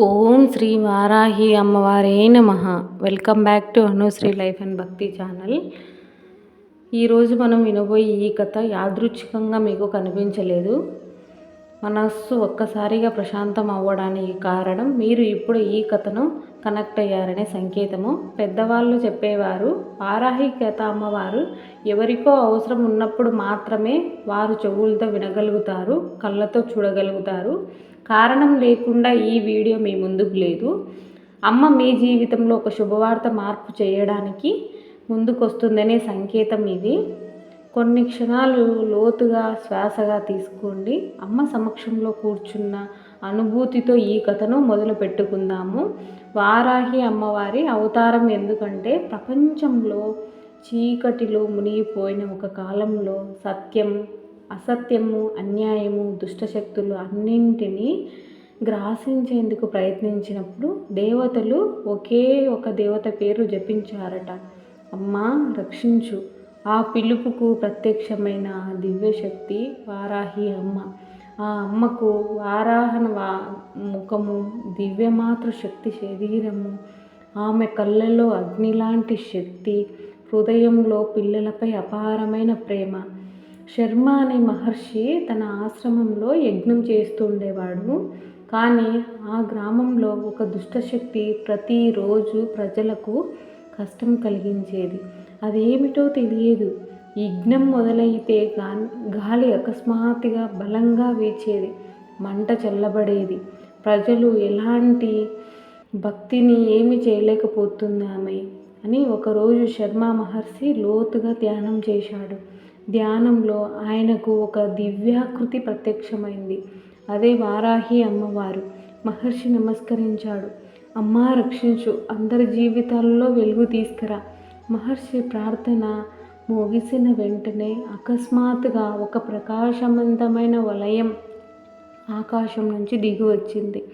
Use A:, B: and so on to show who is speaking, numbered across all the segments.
A: ఓం శ్రీ వారాహి అమ్మవారే నమ. Welcome back to Anushri life and Bhakti channel ఈరోజు మనం వినబోయే ఈ కథ యాదృచ్ఛికంగా మీకు కనిపించలేదు. మనస్సు ఒక్కసారిగా ప్రశాంతం అవ్వడానికి కారణం మీరు ఇప్పుడు ఈ కథను కనెక్ట్ అయ్యారనే సంకేతము. పెద్దవాళ్ళు చెప్పేవారు వారాహికత అమ్మవారు ఎవరికో అవసరం ఉన్నప్పుడు మాత్రమే వారు చెవులతో వినగలుగుతారు కళ్ళతో చూడగలుగుతారు. కారణం లేకుండా ఈ వీడియో మీ ముందుకు లేదు. అమ్మ మీ జీవితంలో ఒక శుభవార్త మార్పు చేయడానికి ముందుకొస్తుందనే సంకేతం ఇది. కొన్ని క్షణాలు లోతుగా శ్వాసగా తీసుకోండి. అమ్మ సమక్షంలో కూర్చున్న అనుభూతితో ఈ కథను మొదలు పెట్టుకుందాము. వారాహి అమ్మవారి అవతారం ఎందుకంటే ప్రపంచంలో చీకటిలో మునిగిపోయిన ఒక కాలంలో సత్యం అసత్యము అన్యాయము దుష్టశక్తులు అన్నింటినీ గ్రాసించేందుకు ప్రయత్నించినప్పుడు దేవతలు ఒకే ఒక దేవత పేరు జపించారట. అమ్మ రక్షించు. ఆ పిలుపుకు ప్రత్యక్షమైన దివ్యశక్తి వారాహి అమ్మ. ఆ అమ్మకు వారాహన వా ముఖము దివ్యమాతృ శక్తి శరీరము ఆమె కళ్ళలో అగ్నిలాంటి శక్తి హృదయంలో పిల్లలపై అపారమైన ప్రేమ. శర్మ అనే మహర్షి తన ఆశ్రమంలో యజ్ఞం చేస్తుండేవాడు కానీ ఆ గ్రామంలో ఒక దుష్టశక్తి ప్రతిరోజు ప్రజలకు కష్టం కలిగించేది. అదేమిటో తెలియదు. యజ్ఞం మొదలైతే గాలి అకస్మాత్తుగా బలంగా వీచేది. మంట చల్లబడేది. ప్రజలు ఎలాంటి భక్తిని ఏమి చేయలేకపోతున్నామే అని ఒకరోజు శర్మ మహర్షి లోతుగా ధ్యానం చేశాడు. ధ్యానంలో ఆయనకు ఒక దివ్యాకృతి ప్రత్యక్షమైంది. అదే వారాహి అమ్మవారు. మహర్షి నమస్కరించాడు. అమ్మా రక్షించు అందరి జీవితాల్లో వెలుగు తీసుకురా మహర్షి ప్రార్థన ముగిసిన వెంటనే అకస్మాత్తుగా ఒక ప్రకాశవంతమైన వలయం ఆకాశం నుంచి దిగి వచ్చింది.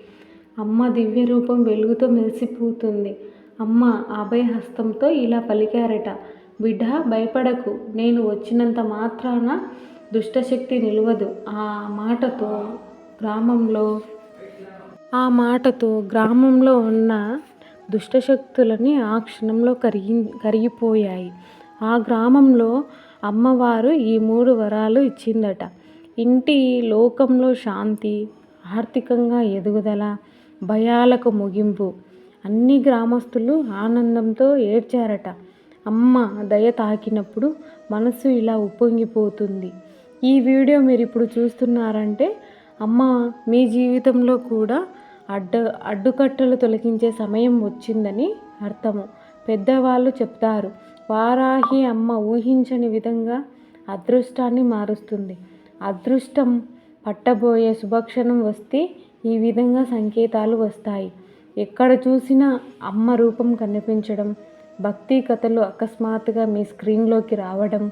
A: అమ్మ దివ్య రూపం వెలుగుతో మెరిసిపోతుంది. అమ్మ అభయహస్తంతో ఇలా పలికారట బిడ్డ భయపడకు. నేను వచ్చినంత మాత్రాన దుష్టశక్తి నిలవదు. ఆ మాటతో గ్రామంలో ఆ మాటతో గ్రామంలో ఉన్న దుష్టశక్తులని ఆ క్షణంలో కరిగి కరిగిపోయాయి. ఆ గ్రామంలో అమ్మవారు ఈ మూడు వరాలు ఇచ్చిందట. ఇంటి లోకంలో శాంతి ఆర్థికంగా ఎదుగుదల భయాలకు ముగింపు అన్ని గ్రామస్తులు ఆనందంతో ఏడ్చారట. అమ్మ దయ తాకినప్పుడు మనసు ఇలా ఉప్పొంగిపోతుంది. ఈ వీడియో మీరు ఇప్పుడు చూస్తున్నారంటే అమ్మ మీ జీవితంలో కూడా అడ్డ అడ్డుకట్టలు తొలగించే సమయం వచ్చిందని అర్థము. పెద్దవాళ్ళు చెప్తారు వారాహి అమ్మ ఊహించని విధంగా అదృష్టాన్ని మారుస్తుంది. అదృష్టం పట్టబోయే శుభక్షణం వస్తే ఈ విధంగా సంకేతాలు వస్తాయి. ఎక్కడ చూసినా అమ్మ రూపం కనిపించడం భక్తి కథలు అకస్మాత్తుగా మీ స్క్రీన్లోకి రావడం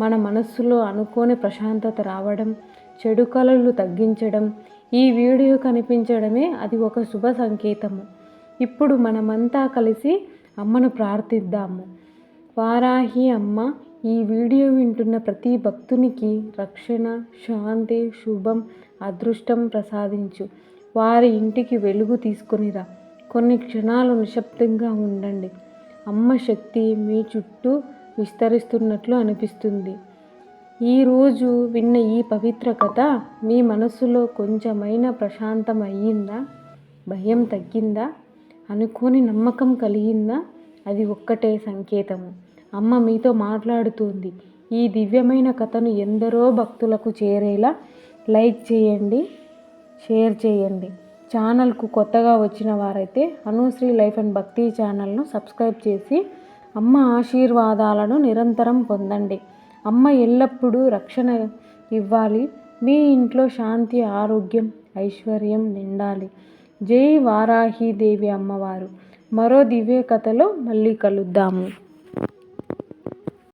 A: మన మనస్సులో అనుకోని ప్రశాంతత రావడం చెడు కళలు తగ్గించడం ఈ వీడియో కనిపించడమే అది ఒక శుభ సంకేతము. ఇప్పుడు మనమంతా కలిసి అమ్మను ప్రార్థిద్దాము. వారాహి అమ్మ ఈ వీడియో వింటున్న ప్రతి భక్తునికి రక్షణ శాంతి శుభం అదృష్టం ప్రసాదించు. వారి ఇంటికి వెలుగు తీసుకొనిరా కొన్ని క్షణాలు నిశ్శబ్దంగా ఉండండి. అమ్మ శక్తి మీ చుట్టూ విస్తరిస్తున్నట్లు అనిపిస్తుంది. ఈరోజు విన్న ఈ పవిత్ర కథ మీ మనసులో కొంచెమైనా ప్రశాంతం అయ్యిందా? భయం తగ్గిందా? అనుకోని నమ్మకం కలిగిందా? అది ఒక్కటే సంకేతము. అమ్మ మీతో మాట్లాడుతుంది. ఈ దివ్యమైన కథను ఎందరో భక్తులకు చేరేలా లైక్ చేయండి షేర్ చేయండి. ఛానల్కు కొత్తగా వచ్చిన వారైతే అనుశ్రీ లైఫ్ అండ్ భక్తి ఛానల్ను సబ్స్క్రైబ్ చేసి అమ్మ ఆశీర్వాదాలను నిరంతరం పొందండి. అమ్మ ఎల్లప్పుడూ రక్షణ ఇవ్వాలి. మీ ఇంట్లో శాంతి ఆరోగ్యం ఐశ్వర్యం నిండాలి. జై వారాహి దేవి అమ్మవారు. మరో దివ్య కథలో మళ్ళీ కలుద్దాము.